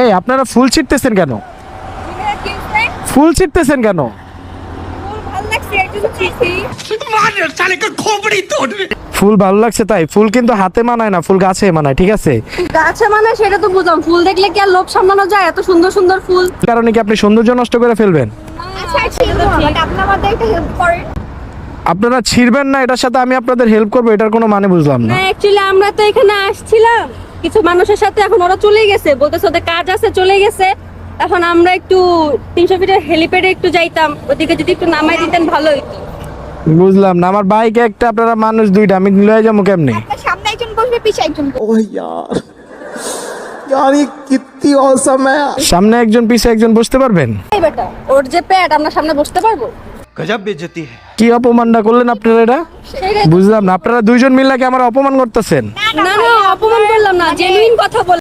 এই আপনারা ফুল ছিটতেছেন কেন? ফুল ছিটতেছেন কেন? ফুল ভালো লাগছে তাই ফুল কিন্তু হাতে মানায় না ফুল গাছে মানায় ঠিক আছে? গাছে মানে সেটা তো বুঝলাম। ফুল দেখলে কি আর লোভ সামলানো যায়? এত সুন্দর সুন্দর ফুল। কারণে কি আপনি সৌন্দর্য নষ্ট করে ফেলবেন? আপনারা ছিড়বেন না এটার সাথে আমি আপনাদের হেল্প করব এটার কোনো মানে বুঝলাম না। না অ্যাকচুয়ালি আমরা তো এখানে আসছিলাম। কিছু মানুষের সাথে এখন ওরা চলে গেছে। বলতেছে ওদের কাজ আছে চলে গেছে। এখন আমরা একটু তিনশো ফিটের হেলিপ্যাডে একটু যাইতাম। ওদিকে যদি একটু নামাই দিতেন ভালো হইতো। বুঝলাম না আমার বাইক একটা আপনারা মানুষ দুইটা আমি লয়ে যাব কেমনে? সামনে একজন বসবে পিছে একজন ও ইয়ার। সামনে একজন পিছে একজন বসতে পারবেন? এই বেটা ওর যে প্যাড আমরা সামনে বসতে পারব? গজব বেজতি হ্যায় কি অপমানটা করলেন আপনারা এটা? বুঝলাম না আপনারা দুইজন মিলে কি আমার অপমান করতেছেন? না না অপমান করলাম